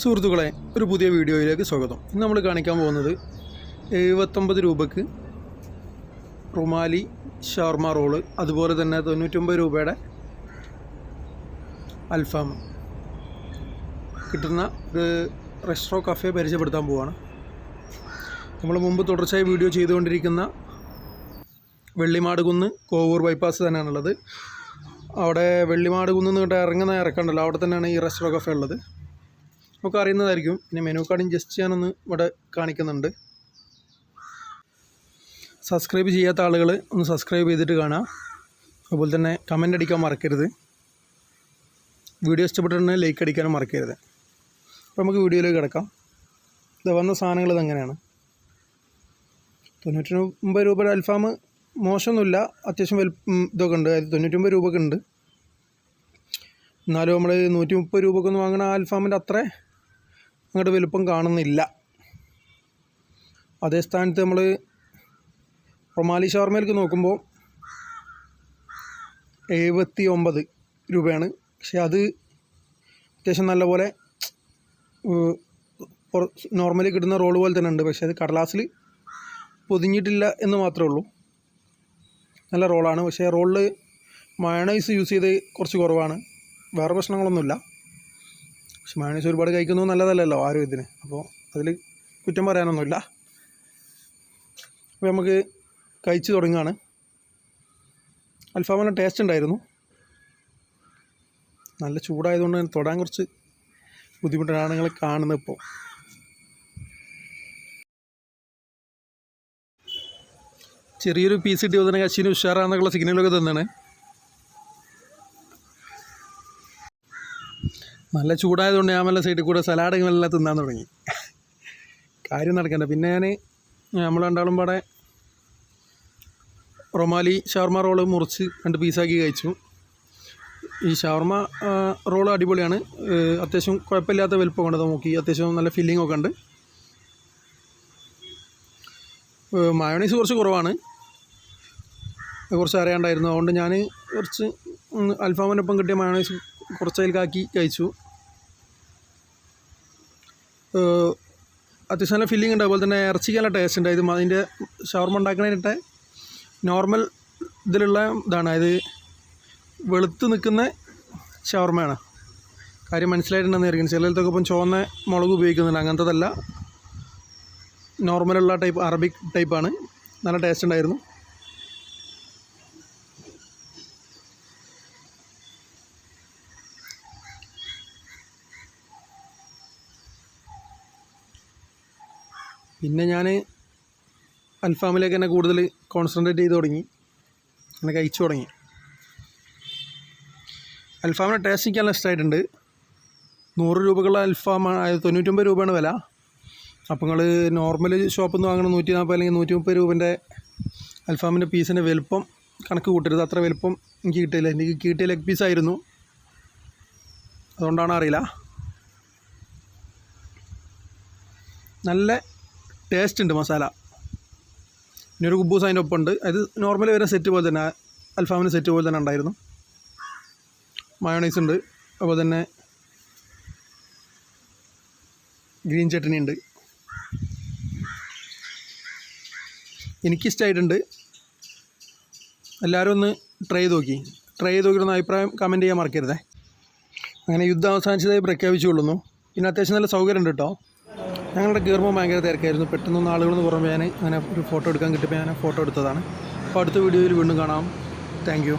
സുഹൃത്തുക്കളെ ഒരു പുതിയ വീഡിയോയിലേക്ക് സ്വാഗതം. ഇന്ന് നമ്മൾ കാണിക്കാൻ പോകുന്നത് എഴുപത്തൊമ്പത് രൂപയ്ക്ക് റുമാലി ഷവർമ റോൾ അതുപോലെ തന്നെ തൊണ്ണൂറ്റൊമ്പത് രൂപയുടെ അൽഫാം. കിട്ടുന്ന ഒരു റെസ്റ്റോ കഫേ പരിചയപ്പെടുത്താൻ പോവാണ്. നമ്മൾ മുമ്പ് തുടർച്ചയായി വീഡിയോ ചെയ്തുകൊണ്ടിരിക്കുന്ന വെള്ളിമാട് കുന്ന് കോവൂർ ബൈപ്പാസ് തന്നെയാണുള്ളത്. അവിടെ വെള്ളിമാട് കുന്ന് നിന്നിട്ട് ഇറങ്ങുന്ന ഇറക്കണ്ടല്ലോ അവിടെ തന്നെയാണ് ഈ റെസ്റ്റോ കഫേ ഉള്ളത്. നമുക്ക് അറിയുന്നതായിരിക്കും പിന്നെ മെനു കാർഡിങ് ജസ്റ്റ് ഞാനൊന്ന് ഇവിടെ കാണിക്കുന്നുണ്ട്. സബ്സ്ക്രൈബ് ചെയ്യാത്ത ആളുകൾ ഒന്ന് സബ്സ്ക്രൈബ് ചെയ്തിട്ട് കാണാം. അതുപോലെ തന്നെ കമന്റ് അടിക്കാൻ മറക്കരുത്. വീഡിയോ ഇഷ്ടപ്പെട്ടിട്ടുണ്ടെങ്കിൽ ലൈക്ക് അടിക്കാനും മറക്കരുത്. അപ്പോൾ നമുക്ക് വീഡിയോയിലേക്ക് കിടക്കാം. ഇത് വന്ന സാധനങ്ങൾ ഇതെങ്ങനെയാണ്? തൊണ്ണൂറ്റൊമ്പത് രൂപയുടെ അൽഫാം മോശമൊന്നുമില്ല. അത്യാവശ്യം വലുപ്പ ഇതൊക്കെ ഉണ്ട്. അതായത് തൊണ്ണൂറ്റൊമ്പത് രൂപയൊക്കെ ഉണ്ട്. എന്നാലും നമ്മൾ നൂറ്റി മുപ്പത് രൂപക്കൊന്നും വാങ്ങണ അൽഫാമിന്റെ അത്ര അങ്ങോട്ട് വലുപ്പം കാണുന്നില്ല. അതേ സ്ഥാനത്ത് നമ്മൾ റൊമാലി ഷവർമയിലേക്ക് നോക്കുമ്പോൾ എഴുപത്തി ഒമ്പത് രൂപയാണ്. പക്ഷെ അത് അത്യാവശ്യം നല്ലപോലെ നോർമലി കിട്ടുന്ന റോൾ പോലെ തന്നെ ഉണ്ട്. പക്ഷേ അത് കടലാസിൽ പൊതിഞ്ഞിട്ടില്ല എന്ന് മാത്രമേ ഉള്ളൂ. നല്ല റോളാണ്. പക്ഷേ റോളിൽ മയണൈസ് യൂസ് ചെയ്ത് കുറച്ച് കുറവാണ്. വേറെ പ്രശ്നങ്ങളൊന്നുമില്ല. പക്ഷെ മയണീസ് ഒരുപാട് കഴിക്കുന്നത് നല്ലതല്ലല്ലോ ആരോഗ്യത്തിന് അപ്പോൾ അതിൽ കുറ്റം പറയാനൊന്നുമില്ല. അപ്പോൾ നമുക്ക് കഴിച്ച് തുടങ്ങുകയാണ് അൽഫാമിന് ടേസ്റ്റ് ഉണ്ടായിരുന്നു. നല്ല ചൂടായതുകൊണ്ട് തൊടാൻ കുറച്ച് ബുദ്ധിമുട്ടാണ് നിങ്ങൾ കാണുന്നത് ഇപ്പോൾ. ചെറിയൊരു പീസ് കിട്ടിയപ്പോൾ തന്നെ കശീന് ഉഷാറാന്നുള്ള സിഗ്നലൊക്കെ തന്നാണ്. നല്ല ചൂടായതുകൊണ്ട് ഞാൻ നല്ല സൈഡിൽ കൂടെ സലാഡുകളെല്ലാം തിന്നാൻ തുടങ്ങി. കാര്യം നടക്കണ്ട. പിന്നെ ഞാൻ നമ്മൾ രണ്ടാളും പാടെ റൊമാലി ഷവർമ റോൾ മുറിച്ച് രണ്ട് പീസാക്കി കഴിച്ചു. ഈ ഷവർമ റോൾ അടിപൊളിയാണ്. അത്യാവശ്യം കുഴപ്പമില്ലാത്ത വലുപ്പം കൊണ്ട് നോക്കി. അത്യാവശ്യം നല്ല ഫില്ലിംഗ് ഒക്കെ ഉണ്ട്. മയോണൈസ് കുറച്ച് കുറവാണ്. കുറച്ച് അറിയാണ്ടായിരുന്നു അതുകൊണ്ട് ഞാൻ കുറച്ച് അൽഫാമിനൊപ്പം കിട്ടിയ മയോണൈസ് കുറച്ച് അതിലേക്കാക്കി കഴിച്ചു. അത്യാവശ്യം നല്ല ഫില്ലിംഗ് ഉണ്ട്. അതുപോലെ തന്നെ ഇറച്ചിക്ക് നല്ല ടേസ്റ്റ് ഉണ്ട്. ഇത് അതിന്റെ ഷവർമ ഉണ്ടാക്കണതിനിട്ട് നോർമൽ ഇതിലുള്ള ഇതാണ്. അതായത് വെളുത്ത് നിൽക്കുന്ന ഷവർമയാണ്. കാര്യം മനസ്സിലായിട്ടുണ്ടെന്ന് വിചാരിക്കുന്നു. ചിലയിടത്തൊക്കെ ഇപ്പം ചുവന്ന മുളക് ഉപയോഗിക്കുന്നുണ്ട്. അങ്ങനത്തതല്ല. നോർമലുള്ള ടൈപ്പ് അറബിക് ടൈപ്പാണ് നല്ല ടേസ്റ്റ് ഉണ്ടായിരുന്നു. പിന്നെ ഞാൻ അൽഫാമിലേക്ക് തന്നെ കൂടുതൽ കോൺസെൻട്രേറ്റ് ചെയ്ത് തുടങ്ങി. അങ്ങനെ കഴിച്ചു തുടങ്ങി. അൽഫാമിന്റെ ടേസ്റ്റ് എനിക്ക് നല്ല ഇഷ്ടമായിട്ടുണ്ട്. നൂറ് രൂപക്കുള്ള അതായത് തൊണ്ണൂറ്റൊമ്പത് രൂപയാണ് വില. അപ്പോൾ നിങ്ങൾ നോർമൽ ഷോപ്പിൽ നിന്ന് വാങ്ങുന്ന നൂറ്റി നാൽപ്പത് അല്ലെങ്കിൽ നൂറ്റി മുപ്പത് രൂപന്റെ അൽഫാമിന്റെ പീസിന്റെ വലുപ്പം കണക്ക് കൂട്ടരുത്. അത്ര വലുപ്പം എനിക്ക് കിട്ടിയില്ല. എനിക്ക് കിട്ടിയ ലെഗ് പീസായിരുന്നു അതുകൊണ്ടാണ് അറിയില്ല. നല്ല ടേസ്റ്റ് ഉണ്ട് മസാല പിന്നെ ഒരു കുബൂസ് അതിന്റെ ഒപ്പം ഉണ്ട് അത് നോർമലി വരുന്ന സെറ്റ് പോലെ തന്നെ അൽഫാമിന് സെറ്റ് പോലെ തന്നെ ഉണ്ടായിരുന്നു. മയോണൈസ് ഉണ്ട്. അപ്പോൾ തന്നെ ഗ്രീൻ ചട്നി ഉണ്ട്. എനിക്കിഷ്ടമായിട്ടുണ്ട് എല്ലാവരും ഒന്ന് ട്രൈ ചെയ്ത് നോക്കി ട്രൈ ചെയ്ത് നോക്കിയിരുന്ന അഭിപ്രായം കമന്റ് ചെയ്യാൻ മറക്കരുതേ. അങ്ങനെ യുദ്ധം അവസാനിച്ചതായി പ്രഖ്യാപിച്ചു കൊള്ളുന്നു പിന്നെ അത്യാവശ്യം നല്ല സൗകര്യം ഉണ്ട് കേട്ടോ ഞങ്ങളുടെ കയറുമ്പോൾ ഭയങ്കര തിരക്കായിരുന്നു. പെട്ടെന്നൊന്ന് ആളുകളെന്ന് പുറമെ ഞാൻ അങ്ങനെ ഒരു ഫോട്ടോ എടുക്കാൻ കിട്ടിയപ്പോൾ ഞാൻ ഫോട്ടോ എടുത്തതാണ്. അപ്പോൾ അടുത്ത വീഡിയോയിൽ വീണ്ടും കാണാം. താങ്ക്